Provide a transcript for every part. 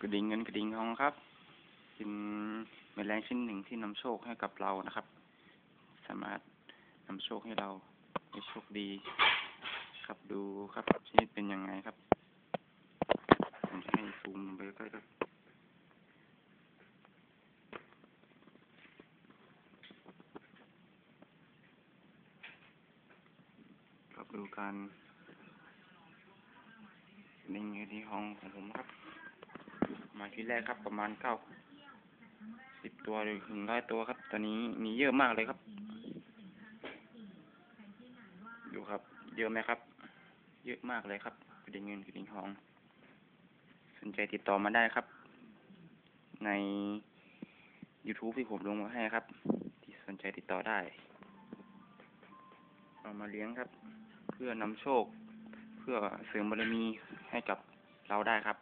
กระดิ่งเงินกระดิ่งทองครับ เป็นแมลงชนิดหนึ่งที่นำโชคให้กับเรานะครับ สามารถนำโชคให้เราให้โชคดี ครับดูครับชนิดเป็นยังไงครับผมจะให้ซูมไปใกล้ๆครับครับดูการนิ่งอยู่ที่ห้องของผมครับ มาทีแรกครับ ประมาณเก้าสิบตัวหรือถึงร้อยตัวครับ ตอนนี้มีเยอะมากเลยครับ ดูครับ เยอะไหมครับ เยอะมากเลยครับกระดิ่งเงินกระดิ่งทอง สนใจติดต่อมาได้ครับ ใน YouTube ที่ผมลงมาให้ครับ ที่สนใจติดต่อได้เอามาเลี้ยงครับ เพื่อนำโชค เพื่อเสริมบารมีให้กับเราได้ครับ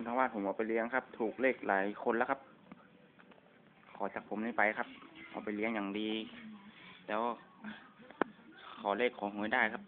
คนทั้งบ้านผมเอาไปเลี้ยงครับ ถูกเลขหลายคนแล้วครับ ขอจากผมนี่ไปครับ เอาไปเลี้ยงอย่างดี แล้วขอเลขของหวยได้ครับ